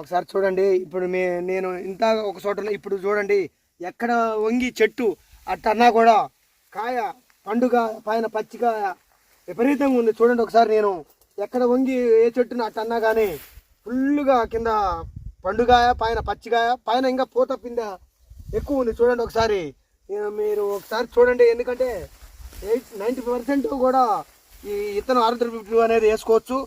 ఒకసారి చూడండి. ఇప్పుడు మే నేను ఇంత ఒక చోట ఇప్పుడు చూడండి. ఎక్కడ వంగి చెట్టు అట్టన్నా కూడా కాయ పండుగ పైన పచ్చికాయ విపరీతంగా ఉంది. చూడండి ఒకసారి నేను ఎక్కడ వంగి ఏ చెట్టును అట్టన్నా కానీ ఫుల్గా కింద పండుగాయ పైన పచ్చికాయ పైన ఇంకా పూత పింద ఎక్కువ ఉంది. చూడండి ఒకసారి. మీరు ఒకసారి చూడండి. ఎందుకంటే ఎయిట్ నైంటీ పర్సెంట్ కూడా ఈ ఇత్తనం ఆరుద్ర అనేది వేసుకోవచ్చు.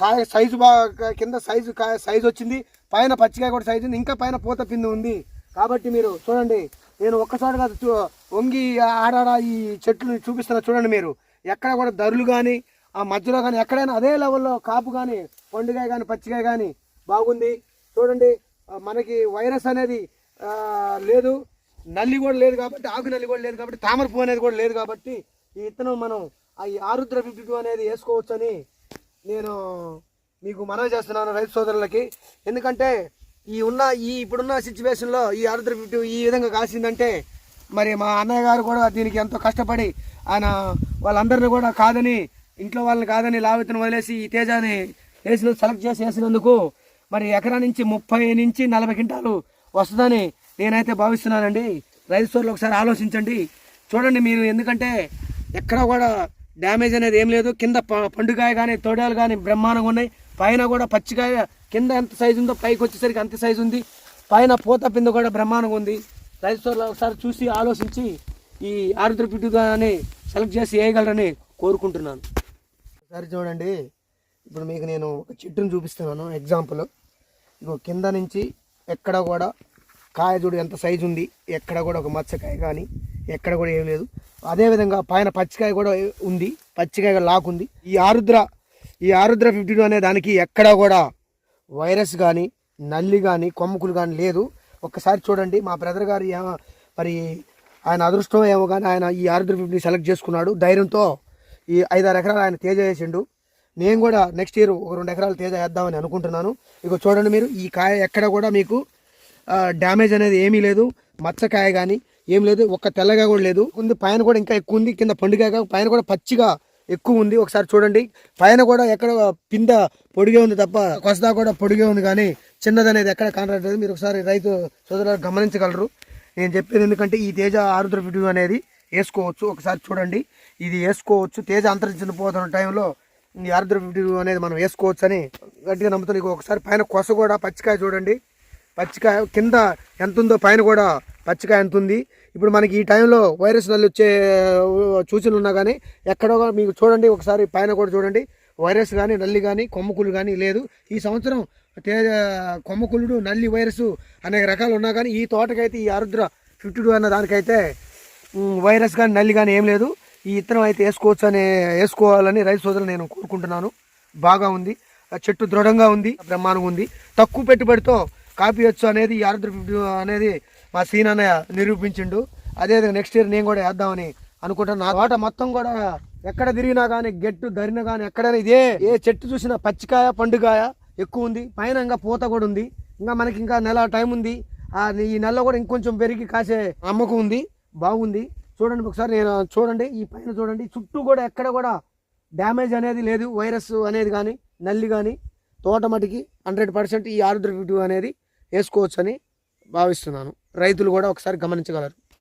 కాయ సైజు బాగా కింద సైజు కాయ సైజు వచ్చింది. పైన పచ్చికాయ కూడా సైజు ఉంది ఇంకా పైన పూత పిండి ఉంది. కాబట్టి మీరు చూడండి నేను ఒక్కసారి కాదు చూ- వంగి ఆడాడ ఈ చెట్లు చూపిస్తున్నా చూడండి మీరు. ఎక్కడ కూడా ధరలు కానీ ఆ మధ్యలో కానీ ఎక్కడైనా అదే లెవెల్లో కాపు కానీ పండుగాయ కానీ పచ్చికాయ కానీ బాగుంది. చూడండి మనకి వైరస్ అనేది లేదు. నల్లి కూడా లేదు కాబట్టి ఆకు నల్లి కూడా లేదు కాబట్టి తామర పువ్వు అనేది కూడా లేదు కాబట్టి ఈ ఇత్తనం మనం ఆ ఈ ఆరుద్ర ఫిఫ్టీ అనేది వేసుకోవచ్చని నేను మీకు మనవి చేస్తున్నాను రైతు సోదరులకి. ఎందుకంటే ఈ ఉన్న ఈ ఇప్పుడున్న సిచ్యువేషన్లో ఈ ఆరుద్ర ఫిఫ్టీ ఈ విధంగా కాసిందంటే మరి మా అన్నయ్య గారు కూడా దీనికి ఎంతో కష్టపడి ఆయన వాళ్ళందరినీ కూడా కాదని ఇంట్లో వాళ్ళని కాదని లావితను వదిలేసి ఈ తేజాని వేసిన సెలెక్ట్ చేసి వేసినందుకు మరి ఎకరా నుంచి ముప్పై నుంచి నలభై క్వింటాలు వస్తుందని నేనైతే భావిస్తున్నానండి. రైతు సోదరులు ఒకసారి ఆలోచించండి. చూడండి మీరు ఎందుకంటే ఎక్కడ కూడా డ్యామేజ్ అనేది ఏం లేదు. కింద పండుగాయ పండుకాయ కానీ తోడేలు కానీ బ్రహ్మాండంగా ఉన్నాయి. పైన కూడా పచ్చికాయ కింద ఎంత సైజు ఉందో పైకి వచ్చేసరికి అంత సైజు ఉంది. పైన పూత పింద కూడా బ్రహ్మాండంగా ఉంది. రైతు సోదరులు ఒకసారి చూసి ఆలోచించి ఈ ఆరుద్ర పిట్టుగానే సెలెక్ట్ చేసి వేయగలరని కోరుకుంటున్నాను. ఒకసారి చూడండి. ఇప్పుడు మీకు నేను ఒక చెట్టును చూపిస్తున్నాను. ఎగ్జాంపుల్ ఇగో కింద నుంచి ఎక్కడ కూడా కాయ చూడు ఎంత సైజు ఉంది. ఎక్కడ కూడా ఒక మచ్చకాయ కానీ ఎక్కడ కూడా ఏం లేదు. అదేవిధంగా పైన పచ్చికాయ కూడా ఉంది. పచ్చికాయ లాక్ ఉంది. ఈ ఆరుద్ర ఈ ఆరుద్ర ఫిఫ్టీ టూ అనే దానికి ఎక్కడ కూడా వైరస్ కానీ నల్లి కానీ కొమ్ముకులు కానీ లేదు. ఒక్కసారి చూడండి మా బ్రదర్ గారు మరి ఆయన అదృష్టం ఏమో కానీ ఆయన ఈ ఆరుద్ర ఫిఫ్టీ సెలెక్ట్ చేసుకున్నాడు. ధైర్యంతో ఈ ఐదారు ఎకరాలు ఆయన తేజ వేసిండు. నేను కూడా నెక్స్ట్ ఇయర్ ఒక రెండు ఎకరాలు తేజ వేద్దామని అనుకుంటున్నాను. ఇక చూడండి మీరు ఈ కాయ ఎక్కడ కూడా మీకు డ్యామేజ్ అనేది ఏమీ లేదు. మచ్చకాయ కానీ ఏం లేదు. ఒక్క తెల్లగా కూడా లేదు. ఉంది పైన కూడా ఇంకా ఎక్కువ ఉంది. కింద పండుగ పైన కూడా పచ్చిగా ఎక్కువ ఉంది ఒకసారి చూడండి. పైన కూడా ఎక్కడ పింద పొడిగే ఉంది తప్ప కొసదా కూడా పొడిగే ఉంది కానీ చిన్నదనేది ఎక్కడ కానట్లేదు మీరు ఒకసారి రైతు సోదరులు గమనించగలరు. నేను చెప్పేది ఎందుకంటే ఈ తేజ ఆరుద్ర వీడియో అనేది వేసుకోవచ్చు. ఒకసారి చూడండి. ఇది వేసుకోవచ్చు. తేజ అంతరించిన పోతున్న టైంలో ఈ ఆరుద్ర వీడియో అనేది మనం వేసుకోవచ్చు అని గట్టిగా నమ్ముతాను ఒకసారి పైన కొస కూడా పచ్చికాయ చూడండి. పచ్చికాయ కింద ఎంత ఉందో పైన కూడా పచ్చికాయ ఎంత ఉంది ఇప్పుడు మనకి ఈ టైంలో వైరస్ నల్లి వచ్చే సూచనలు ఉన్నా కానీ ఎక్కడో మీకు చూడండి ఒకసారి పైన కూడా చూడండి. వైరస్ కానీ నల్లి కానీ కొమ్మకులు కానీ లేదు. ఈ సంవత్సరం తేజ కొమ్మకులుడు నల్లి వైరస్ అనేక రకాలు ఉన్నా కానీ ఈ తోటకైతే ఈ ఆరుద్ర ఫిఫ్టీ టూ అన్న దానికైతే వైరస్ కానీ నల్లి కానీ ఏం లేదు. ఈ ఇత్తనం అయితే వేసుకోవచ్చు అనే వేసుకోవాలని రైతు సోదరులు నేను కోరుకుంటున్నాను. బాగా ఉంది. ఆ చెట్టు దృఢంగా ఉంది. బ్రహ్మాండంగా ఉంది. తక్కువ పెట్టుబడితో కాపీయొచ్చు అనేది ఈ ఆరుద్ర ఫిఫ్టీ అనేది మా సీన్ అన్నయ్య నిరూపించిండు. అదే నెక్స్ట్ ఇయర్ నేను కూడా వేద్దామని అనుకుంటాను నా తోట మొత్తం కూడా ఎక్కడ తిరిగినా కానీ గెట్టు ధరినా కానీ ఎక్కడైనా ఇదే ఏ చెట్టు చూసినా పచ్చికాయ పండుకాయ ఎక్కువ ఉంది. పైన ఇంకా పూత కూడా ఉంది. ఇంకా మనకి ఇంకా నెల టైం ఉంది. ఈ నెలలో కూడా ఇంకొంచెం పెరిగి కాసే నమ్మకం ఉంది. బాగుంది. చూడండి ఒకసారి నేను చూడండి. ఈ పైన చూడండి. చుట్టూ కూడా ఎక్కడ కూడా డ్యామేజ్ అనేది లేదు. వైరస్ అనేది కానీ నల్లి కానీ తోట మటుకి హండ్రెడ్ పర్సెంట్ ఈ ఆరుద్ర అనేది వేసుకోవచ్చని భావిస్తున్నాను. రైతులు కూడా ఒకసారి గమనించగలరు.